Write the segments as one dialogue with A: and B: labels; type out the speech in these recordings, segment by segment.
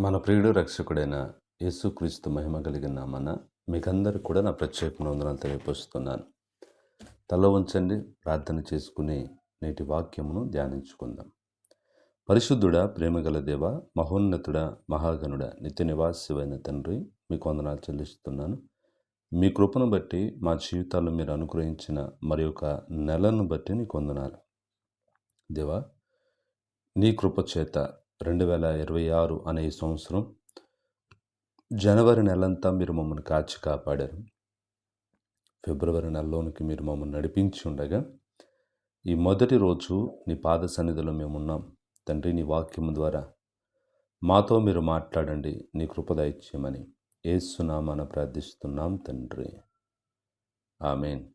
A: మన ప్రియుడు రక్షకుడైన యేసుక్రీస్తు మహిమ కలిగిన నామన మీకందరూ కూడా నా ప్రత్యేక వందనాలు తెలియపరుస్తున్నాను. తల ఉంచండి ప్రార్థన చేసుకుని నేటి వాక్యమును ధ్యానించుకుందాం. పరిశుద్ధుడా ప్రేమగల దేవ మహోన్నతుడ మహాగనుడ నిత్య నివాసివైన తండ్రి మీకు వందనాలు చెల్లిస్తున్నాను. మీ కృపను బట్టి మా జీవితాల్లో మీరు అనుగ్రహించిన మరి ఒక నెలను బట్టి నీకు వందనాలు. దేవా నీ కృప చేత రెండు వేల ఇరవై ఆరు అనే ఈ సంవత్సరం జనవరి నెలంతా మీరు మమ్మల్ని కాచి కాపాడారు. ఫిబ్రవరి నెలలోనికి మీరు మమ్మల్ని నడిపించి ఉండగా ఈ మొదటి రోజు నీ పాద సన్నిధిలో మేము ఉన్నాం. తండ్రి నీ వాక్యం ద్వారా మాతో మీరు మాట్లాడండి నీ కృప దయచేయమని ఏసునామాన ప్రార్థిస్తున్నాం తండ్రి. ఆమెన్.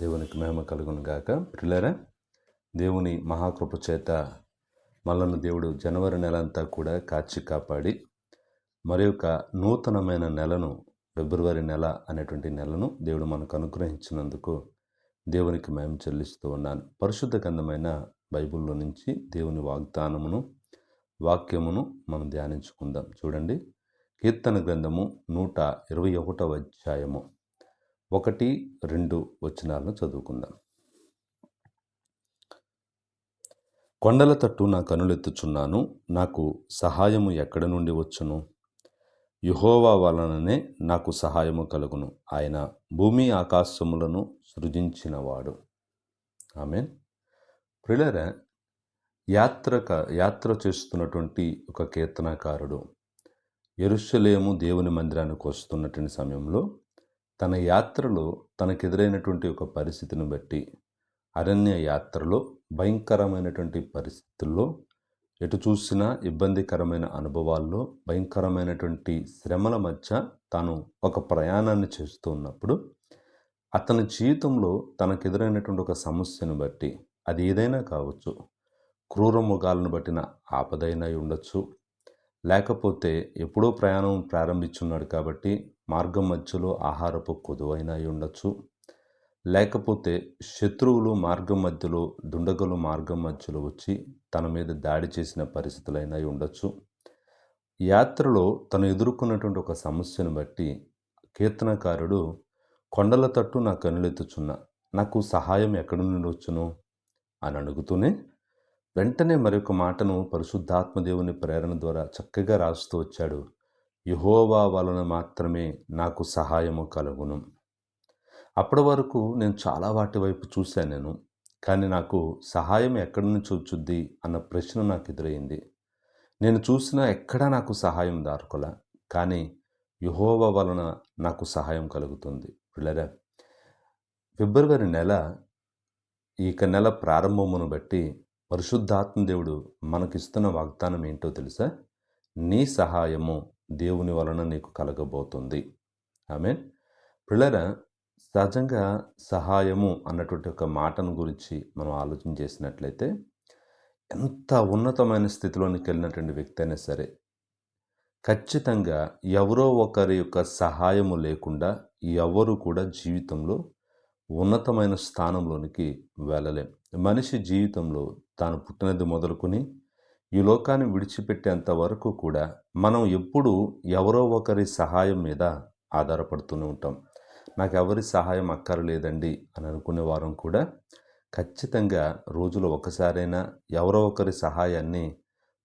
A: దేవునికి మహిమ కలుగును గాక. పిల్లరా దేవుని మహాకృప చేత మనల్ని దేవుడు జనవరి నెల అంతా కూడా కాచి కాపాడి మరి ఒక నూతనమైన నెలను ఫిబ్రవరి నెల అనేటువంటి నెలను దేవుడు మనకు అనుగ్రహించినందుకు దేవునికి మేము చెల్లిస్తూ ఉన్నాను పరిశుద్ధ గంధమైన బైబిల్లో నుంచి దేవుని వాగ్దానమును వాక్యమును మనం ధ్యానించుకుందాం. చూడండి. కీర్తన గ్రంథము నూట ఇరవై ఒకటవ అధ్యాయము. ఒకటి రెండు వచనాలను చదువుకుందాం. కొండల తట్టు నా కనులెత్తుచున్నాను నాకు సహాయము ఎక్కడి నుండి వచ్చును? యుహోవా వలననే నాకు సహాయము కలుగును ఆయన భూమి ఆకాశములను సృజించినవాడు. ఆమె ప్రిలర యాత్రక యాత్ర చేస్తున్నటువంటి ఒక కీర్తనకారుడు ఎరుషలేము దేవుని మందిరానికి వస్తున్నటువంటి సమయంలో తన యాత్రలో తనకెదురైనటువంటి ఒక పరిస్థితిని బట్టి అరణ్య యాత్రలో భయంకరమైనటువంటి పరిస్థితుల్లో ఎటు చూసినా ఇబ్బందికరమైన అనుభవాల్లో భయంకరమైనటువంటి శ్రమల మధ్య తాను ఒక ప్రయాణాన్ని చేస్తూ ఉన్నప్పుడు అతని జీవితంలో తనకెదురైనటువంటి ఒక సమస్యను బట్టి అది ఏదైనా కావచ్చు క్రూర మృగాలను బట్టిన ఆపదైనా ఉండొచ్చు. లేకపోతే ఎప్పుడో ప్రయాణం ప్రారంభించున్నాడు కాబట్టి మార్గం మధ్యలో ఆహారపు కొదువైనా ఉండొచ్చు. లేకపోతే శత్రువులు మార్గం మధ్యలో దుండగలు మార్గం మధ్యలో వచ్చి తన మీద దాడి చేసిన పరిస్థితులైనా ఉండొచ్చు. యాత్రలో తను ఎదుర్కొన్నటువంటి ఒక సమస్యను బట్టి కీర్తనకారుడు కొండల తట్టు నా కనులెత్తుచున్న నాకు సహాయం ఎక్కడి నుండి వచ్చును? అని అడుగుతూనే వెంటనే మరొక మాటను పరిశుద్ధాత్మ దేవుని ప్రేరణ ద్వారా చక్కగా రాస్తూ వచ్చాడు. యహోవా వలన మాత్రమే నాకు సహాయము కలుగును. అప్పటి వరకు నేను చాలా వాటి వైపు చూశాను నేను. కానీ నాకు సహాయం ఎక్కడి నుంచి వచ్చుద్ది అన్న ప్రశ్న నాకు ఎదురైంది. నేను చూసిన ఎక్కడా నాకు సహాయం దారుకుల. కానీ యుహోవ వలన నాకు సహాయం కలుగుతుంది. పిల్లరా ఫిబ్రవరి నెల ఇక నెల ప్రారంభమును బట్టి పరిశుద్ధాత్మ దేవుడు మనకిస్తున్న వాగ్దానం ఏంటో తెలుసా? నీ సహాయము దేవుని వలన నీకు కలగబోతుంది. ఆమె పిల్లరా సహజంగా సహాయము అన్నటువంటి ఒక మాటను గురించి మనం ఆలోచన చేసినట్లయితే ఎంత ఉన్నతమైన స్థితిలోనికి వెళ్ళినటువంటి వ్యక్తి అయినా సరే ఖచ్చితంగా ఎవరో ఒకరి యొక్క సహాయము లేకుండా ఎవరు కూడా జీవితంలో ఉన్నతమైన స్థానంలోనికి వెళ్ళలేం. మనిషి జీవితంలో తాను పుట్టినది మొదలుకొని ఈ లోకాన్ని విడిచిపెట్టేంత వరకు కూడా మనం ఎప్పుడూ ఎవరో ఒకరి సహాయం మీద ఆధారపడుతూనే ఉంటాం. నాకు ఎవరి సహాయం అక్కర్లేదండి అని అనుకునే వారం కూడా ఖచ్చితంగా రోజులో ఒకసారైనా ఎవరో ఒకరి సహాయాన్ని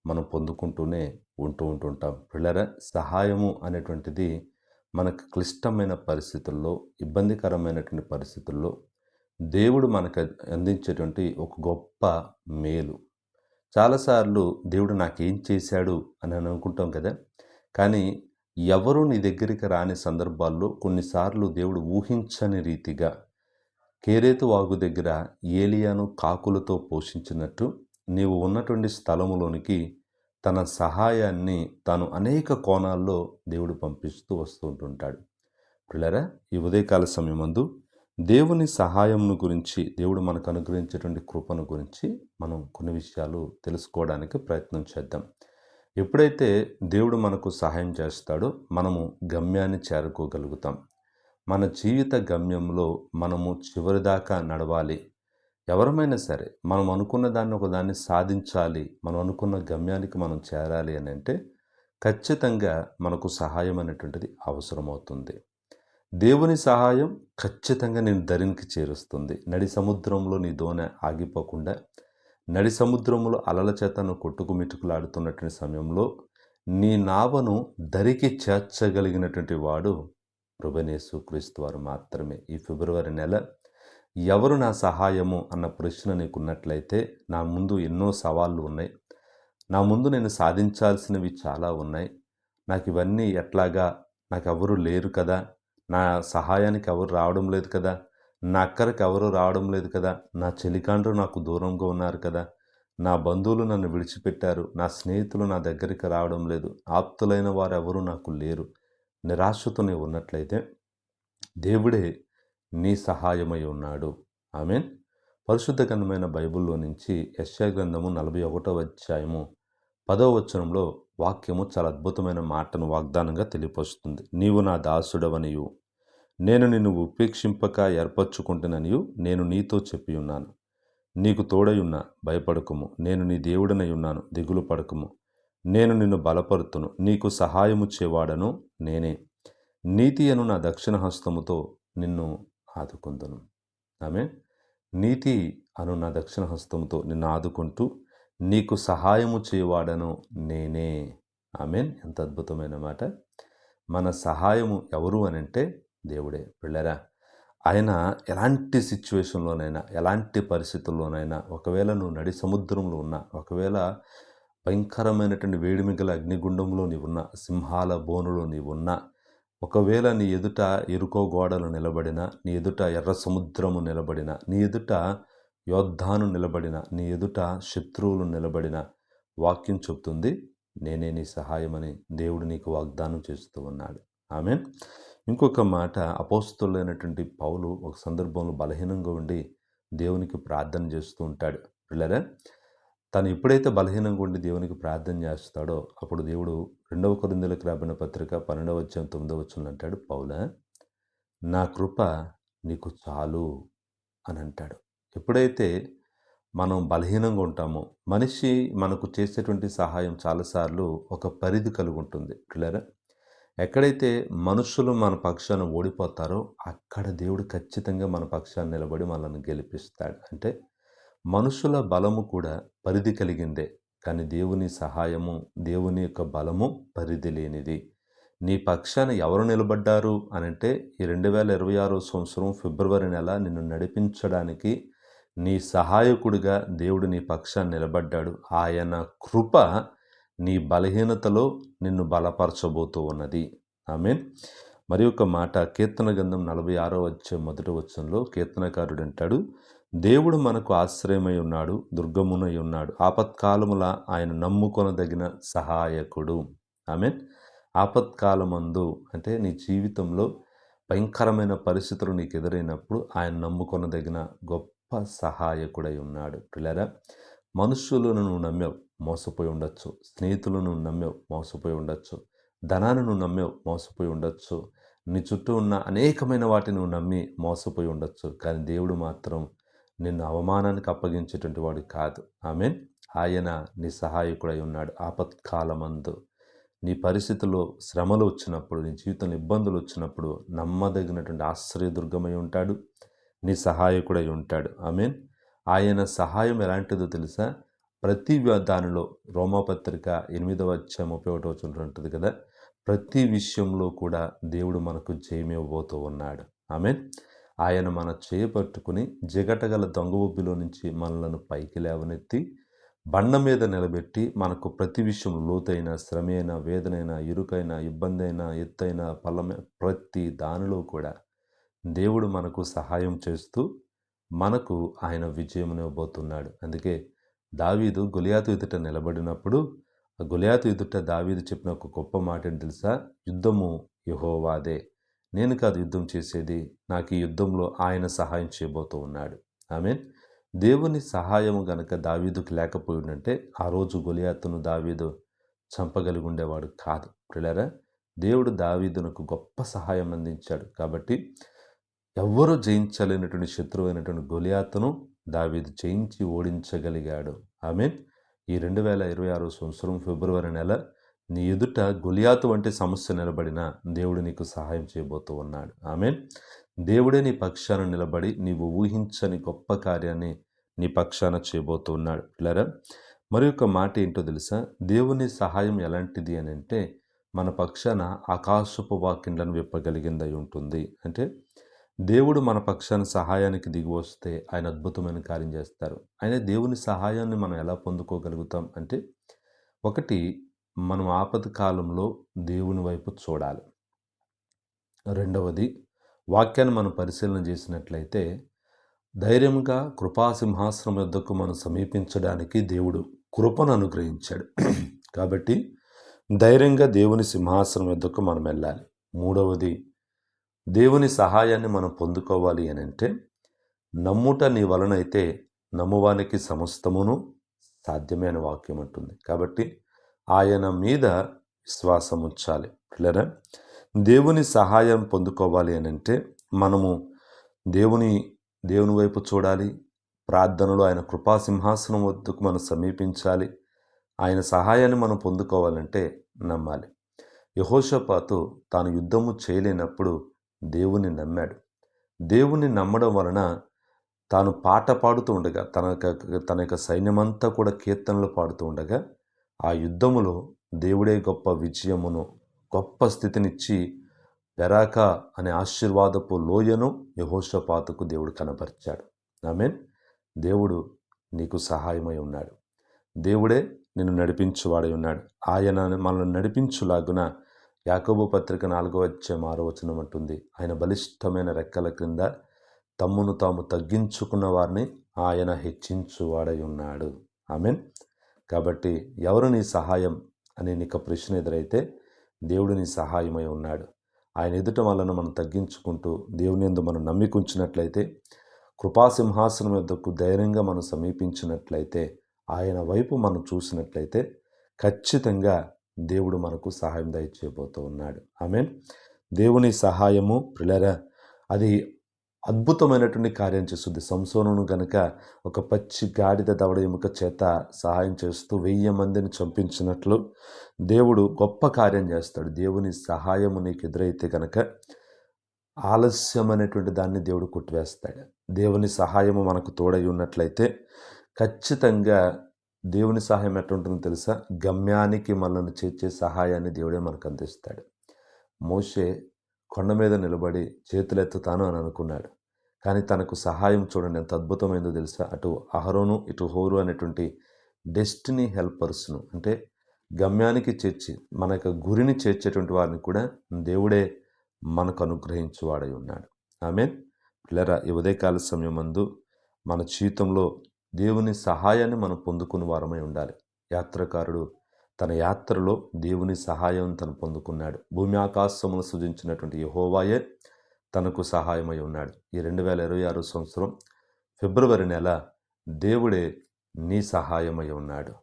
A: మనం పొందుకుంటూనే ఉంటూ ఉంటుంటాం. పిల్లర సహాయము అనేటువంటిది మనకు క్లిష్టమైన పరిస్థితుల్లో ఇబ్బందికరమైనటువంటి పరిస్థితుల్లో దేవుడు మనకు అందించేటువంటి ఒక గొప్ప మేలు. చాలాసార్లు దేవుడు నాకేం చేశాడు అని అనుకుంటాం కదా కానీ ఎవరు నీ దగ్గరికి రాని సందర్భాల్లో కొన్నిసార్లు దేవుడు ఊహించని రీతిగా కేరేతు వాగు దగ్గర ఏలియాను కాకులతో పోషించినట్టు నీవు ఉన్నటువంటి స్థలములోనికి తన సహాయాన్ని తాను అనేక కోణాల్లో దేవుడు పంపిస్తూ వస్తూ ఉంటుంటాడు. పిల్లరా ఈ ఉదయకాల సమయమందు దేవుని సహాయంను గురించి దేవుడు మనకు అనుగ్రహించేటువంటి కృపను గురించి మనం కొన్ని విషయాలు తెలుసుకోవడానికి ప్రయత్నం చేద్దాం. ఎప్పుడైతే దేవుడు మనకు సహాయం చేస్తాడో మనము గమ్యాన్ని చేరుకోగలుగుతాం. మన జీవిత గమ్యంలో మనము చివరిదాకా నడవాలి. ఎవరమైనా సరే మనం అనుకున్న దాన్ని ఒకదాన్ని సాధించాలి మనం అనుకున్న గమ్యానికి మనం చేరాలి అని అంటే ఖచ్చితంగా మనకు సహాయం అనేటువంటిది అవసరమవుతుంది. దేవుని సహాయం ఖచ్చితంగా నేను ధరికి చేరుస్తుంది. నడి సముద్రంలో నీ దోణె ఆగిపోకుండా నడి సముద్రంలో అలల చేతను కొట్టుకుమిట్టుకులాడుతున్నటువంటి కొట్టుకు సమయంలో నీ నావను దరికి చేర్చగలిగినటువంటి వాడు రుభనేసు క్రీస్తు వారు మాత్రమే. ఈ ఫిబ్రవరి నెల ఎవరు నా సహాయము అన్న ప్రశ్న నీకున్నట్లయితే నా ముందు ఎన్నో సవాళ్ళు ఉన్నాయి. నా ముందు నేను సాధించాల్సినవి చాలా ఉన్నాయి. నాకు ఇవన్నీ ఎట్లాగా నాకు ఎవరు లేరు కదా? నా సహాయానికి ఎవరు రావడం లేదు కదా? నా అక్కరికి ఎవరు రావడం లేదు కదా. నా చెలికాండ్రు నాకు దూరంగా ఉన్నారు కదా. నా బంధువులు నన్ను విడిచిపెట్టారు. నా స్నేహితులు నా దగ్గరికి రావడం లేదు. ఆప్తులైన వారు నాకు లేరు. నిరాశతో నీవు ఉన్నట్లయితే దేవుడే నీ సహాయమై ఉన్నాడు. ఆమెన్. పరిశుద్ధ గ్రంథమైన బైబిల్లో నుంచి యశ్యా గ్రంథము నలభై ఒకటో అధ్యాయము పదో వచనంలో వాక్యము చాలా అద్భుతమైన మాటను వాగ్దానంగా తెలియపరుస్తుంది. నీవు నా దాసుడవనియు. నేను నిన్ను ఉపేక్షింపక ఏర్పరచుకుంటుననియు నేను నీతో చెప్పి ఉన్నాను. నీకు తోడయున్నా భయపడకుము. నేను నీ దేవుడనై ఉన్నాను. దిగులు పడకుము. నేను నిన్ను బలపరుతును. నీకు సహాయము చేవాడను నేనే. నీతి అను నా దక్షిణ హస్తముతో నిన్ను ఆదుకుందును. ఆమె నీతి అను నా దక్షిణ హస్తముతో నిన్ను ఆదుకుంటూ నీకు సహాయము చేయవాడను నేనే. ఆమెన్. ఎంత అద్భుతమైన మాట. మన సహాయము ఎవరు అని అంటే దేవుడే. పిల్లరా ఆయన ఎలాంటి సిచ్యువేషన్లోనైనా ఎలాంటి పరిస్థితుల్లోనైనా ఒకవేళ నువ్వు నడి సముద్రంలో ఉన్నా ఒకవేళ భయంకరమైనటువంటి వేడిమిగల అగ్నిగుండంలో నీవున్నా సింహాల బోనులో నీవున్నా ఒకవేళ నీ ఎదుట ఎరుకో గోడలు నిలబడిన నీ ఎదుట ఎర్ర సముద్రము నిలబడిన నీ ఎదుట యోద్ధాను నిలబడిన నీ ఎదుట శత్రువులు నిలబడిన వాక్యం చెప్తుంది నేనే నీ సహాయమని దేవుడు నీకు వాగ్దానం చేస్తూ ఉన్నాడు. ఆమె ఇంకొక మాట అపోస్తులైనటువంటి పౌలు ఒక సందర్భంలో బలహీనంగా ఉండి దేవునికి ప్రార్థన చేస్తూ ఉంటాడు. పిల్లరా తను ఎప్పుడైతే బలహీనంగా ఉండి దేవునికి ప్రార్థన చేస్తాడో అప్పుడు దేవుడు రెండవ కొరిందులకు రాబడిన పత్రిక పన్నెండవ వచ్చిన తొమ్మిదవ వచ్చిన అంటాడు పౌల నా కృప నీకు చాలు అని అంటాడు. ఎప్పుడైతే మనం బలహీనంగా ఉంటామో మనిషి మనకు చేసేటువంటి సహాయం చాలాసార్లు ఒక పరిధి కలిగి ఉంటుంది పిల్లరా ఎక్కడైతే మనుషులు మన పక్షాన ఓడిపోతారో అక్కడ దేవుడు ఖచ్చితంగా మన పక్షాన్ని నిలబడి మనల్ని గెలిపిస్తాడు. అంటే మనుషుల బలము కూడా పరిధి కలిగిందే కానీ దేవుని సహాయము దేవుని యొక్క బలము పరిధి లేనిది. నీ పక్షాన ఎవరు నిలబడ్డారు అని అంటే ఈ రెండు వేల ఇరవై ఆరో సంవత్సరం ఫిబ్రవరి నెల నిన్ను నడిపించడానికి నీ సహాయకుడిగా దేవుడు నీ పక్షాన్ని నిలబడ్డాడు. ఆయన కృప నీ బలహీనతలో నిన్ను బలపరచబోతూ ఉన్నది. ఆమెన్. మరి ఒక మాట కీర్తన గంధం నలభై ఆరో వచ్చే మొదటి వచ్చంలో కీర్తనకారుడు అంటాడు దేవుడు మనకు ఆశ్రయమై ఉన్నాడు దుర్గమునై ఉన్నాడు. ఆపత్కాలముల ఆయన నమ్ముకొనదగిన సహాయకుడు. ఆమెన్. ఆపత్కాలమందు అంటే నీ జీవితంలో భయంకరమైన పరిస్థితులు నీకు ఎదురైనప్పుడు ఆయన నమ్ముకొనదగిన గొప్ప సహాయకుడై ఉన్నాడు. పిల్లరా మనుషులను నువ్వు నమ్మావు. మోసపోయి ఉండొచ్చు. స్నేహితులను నమ్మే మోసపోయి ఉండొచ్చు. ధనాన్ని నువ్వు నమ్మే మోసపోయి ఉండొచ్చు. నీ చుట్టూ ఉన్న అనేకమైన వాటిని నువ్వు నమ్మి మోసపోయి ఉండొచ్చు. కానీ దేవుడు మాత్రం నిన్ను అవమానానికి అప్పగించేటువంటి వాడు కాదు. ఆమె ఆయన నీ సహాయకుడై ఉన్నాడు ఆపత్కాలమందు. నీ పరిస్థితుల్లో శ్రమలు వచ్చినప్పుడు నీ జీవితంలో ఇబ్బందులు వచ్చినప్పుడు నమ్మదగినటువంటి ఆశ్రయదుర్గమై ఉంటాడు. నీ సహాయకుడై ఉంటాడు. ఐ మీన్ ఆయన సహాయం ఎలాంటిదో తెలుసా? ప్రతి దానిలో రోమపత్రిక ఎనిమిదవ అధ్యాయం ముప్పై ఒకటో వచ్చిన ఉంటుంది కదా ప్రతి విషయంలో కూడా దేవుడు మనకు జయమివ్వబోతూ ఉన్నాడు. ఆమె ఆయన మన చేయబట్టుకుని జిగటగల దొంగబుబ్బిలో నుంచి మనలను పైకి లేవనెత్తి బండ మీద నిలబెట్టి మనకు ప్రతి విషయం లోతైన శ్రమైన వేదనైన ఇరుకైన ఇబ్బంది అయినా ఎత్తైన పల్లమే ప్రతి దానిలో కూడా దేవుడు మనకు సహాయం చేస్తూ మనకు ఆయన విజయమునివ్వబోతున్నాడు. అందుకే దావీదు గొలియాతు ఎదుట నిలబడినప్పుడు ఆ గొలియాతు ఎదుట దావీదు చెప్పిన ఒక గొప్ప మాట ఏంటి తెలుసా? యుద్ధము యహోవాదే. నేను కాదు యుద్ధం చేసేది. నాకు ఈ యుద్ధంలో ఆయన సహాయం చేయబోతూ ఉన్నాడు. మీన్ దేవుని సహాయము గనక దావీదుకు లేకపోయిందంటే ఆ రోజు గొలియాతును దావీదు చంపగలిగి ఉండేవాడు కాదు. పిల్లరా దేవుడు దావీదునకు గొప్ప సహాయం అందించాడు కాబట్టి ఎవ్వరూ జయించలేనటువంటి శత్రువు అయినటువంటి గొలియాతును దావీదు చేయించి ఓడించగలిగాడు. ఆమె ఈ రెండు వేల ఇరవై ఆరు సంవత్సరం ఫిబ్రవరి నెల నీ ఎదుట గొలియాతు వంటి సమస్య నిలబడిన దేవుడు నీకు సహాయం చేయబోతూ ఉన్నాడు. ఆమె దేవుడే నీ పక్షాన నిలబడి నీవు ఊహించని గొప్ప కార్యాన్ని నీ పక్షాన చేయబోతూ ఉన్నాడు. పిల్లరా మరి ఒక మాట ఏంటో తెలుసా? దేవుని సహాయం ఎలాంటిది అని అంటే మన పక్షాన ఆకాశపు వాకిండ్లను విప్పగలిగిందై ఉంటుంది. అంటే దేవుడు మన పక్షాన సహాయానికి దిగి వస్తే ఆయన అద్భుతమైన కార్యం చేస్తారు. ఆయన దేవుని సహాయాన్ని మనం ఎలా పొందుకోగలుగుతాం అంటే ఒకటి మనం ఆపద కాలంలో దేవుని వైపు చూడాలి. రెండవది వాక్యాన్ని మనం పరిశీలన చేసినట్లయితే ధైర్యంగా కృపాసింహాసనం యొద్దకు మనం సమీపించడానికి దేవుడు కృపను అనుగ్రహించాడు. కాబట్టి ధైర్యంగా దేవుని సింహాసనం యొద్దకు మనం వెళ్ళాలి. మూడవది దేవుని సహాయాన్ని మనం పొందుకోవాలి అని అంటే నమ్ముట నీ వలనైతే నమ్మువానికి సమస్తమును సాధ్యమైన వాక్యం ఉంటుంది కాబట్టి ఆయన మీద విశ్వాసం ఉంచాలి. పిల్లరా దేవుని సహాయం పొందుకోవాలి అని అంటే మనము దేవుని దేవుని వైపు చూడాలి. ప్రార్థనలో ఆయన కృపాసింహాసనం వద్దకు మనం సమీపించాలి. ఆయన సహాయాన్ని మనం పొందుకోవాలంటే నమ్మాలి. యహోషపాతు తాను యుద్ధము చేయలేనప్పుడు దేవుని నమ్మాడు. దేవుని నమ్మడం వలన తాను పాట పాడుతూ ఉండగా తన యొక్క తన యొక్క సైన్యమంతా కూడా కీర్తనలు పాడుతూ ఉండగా ఆ యుద్ధములో దేవుడే గొప్ప విజయమును గొప్ప స్థితినిచ్చి పెరాక అనే ఆశీర్వాదపు లోయను యహోషపాతకు దేవుడు కనపరిచాడు. ఆమెన్. దేవుడు నీకు సహాయమై ఉన్నాడు. దేవుడే నిన్ను నడిపించువాడై ఉన్నాడు. ఆయన మనల్ని నడిపించులాగున యాకోబు పత్రిక నాలుగో వచ్చే మారో వచనం అంటుంది ఆయన బలిష్టమైన రెక్కల క్రింద తమ్మును తాము తగ్గించుకున్న వారిని ఆయన హెచ్చించువాడై ఉన్నాడు. ఆమెన్. కాబట్టి ఎవరు నీ సహాయం అని నీకు ప్రశ్న ఎదురైతే దేవుడు నీ సహాయమై ఉన్నాడు. ఆయన ఎదుట వలన మనం తగ్గించుకుంటూ దేవుని ఎందు మనం నమ్మికుంచినట్లయితే కృపాసింహాసనం యొద్దకు ధైర్యంగా మనం సమీపించినట్లయితే ఆయన వైపు మనం చూసినట్లయితే ఖచ్చితంగా దేవుడు మనకు సహాయం దయచేయబోతూ ఉన్నాడు. ఆమె దేవుని సహాయము ప్రిలరా అది అద్భుతమైనటువంటి కార్యం చేస్తుంది. సంసోనును కనుక ఒక పచ్చి గాడిద దవడ ఎముక చేత సహాయం చేస్తూ వెయ్యి మందిని చంపించినట్లు దేవుడు గొప్ప కార్యం చేస్తాడు. దేవుని సహాయము నీకు ఎదురైతే కనుక ఆలస్యం అనేటువంటి దాన్ని దేవుడు కొట్టివేస్తాడు. దేవుని సహాయము మనకు తోడై ఉన్నట్లయితే ఖచ్చితంగా దేవుని సహాయం ఎట్లుంటుందో తెలుసా? గమ్యానికి మనల్ని చేర్చే సహాయాన్ని దేవుడే మనకు అందిస్తాడు. మోషే కొండ మీద నిలబడి చేతులెత్తుతాను అని అనుకున్నాడు. కానీ తనకు సహాయం చూడండి ఎంత అద్భుతమైందో తెలుసా? అటు అహరోను ఇటు హోరు అనేటువంటి డెస్టినీ హెల్పర్స్ను అంటే గమ్యానికి చేర్చి మన యొక్క గురిని చేర్చేటువంటి వారిని కూడా దేవుడే మనకు అనుగ్రహించువాడై ఉన్నాడు. ఆమె పిల్లరా ఈ ఉదయకాల సమయం మందు మన జీవితంలో దేవుని సహాయాన్ని మనం పొందుకున్న వారమై ఉండాలి. యాత్రకారుడు తన యాత్రలో దేవుని సహాయం తను పొందుకున్నాడు. భూమి ఆకాశమును సృజించినటువంటి యహోవాయే తనకు సహాయమై ఉన్నాడు. ఈ రెండు వేల ఇరవై ఆరు సంవత్సరం ఫిబ్రవరి నెల దేవుడే నీ సహాయమై ఉన్నాడు.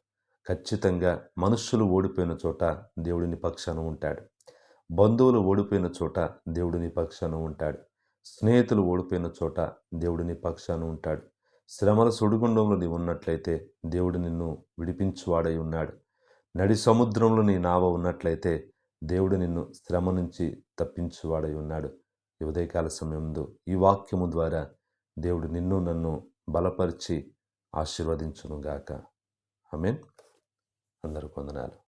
A: ఖచ్చితంగా మనుషులు ఓడిపోయిన చోట దేవుడిని పక్షాన ఉంటాడు. బంధువులు ఓడిపోయిన చోట దేవుడిని పక్షాన ఉంటాడు. స్నేహితులు ఓడిపోయిన చోట దేవుడిని పక్షాన ఉంటాడు. శ్రమల సుడిగుండంలో నీవు ఉన్నట్లయితే దేవుడు నిన్ను విడిపించువాడై ఉన్నాడు. నడి సముద్రంలో నీ నావ ఉన్నట్లయితే దేవుడు నిన్ను శ్రమ నుంచి తప్పించువాడై ఉన్నాడు. ఈ ఉదయకాల సమయంలో ఈ వాక్యము ద్వారా దేవుడు నిన్ను నన్ను బలపరిచి ఆశీర్వదించునుగాక. ఆమెన్. అందరూ కొందనాలు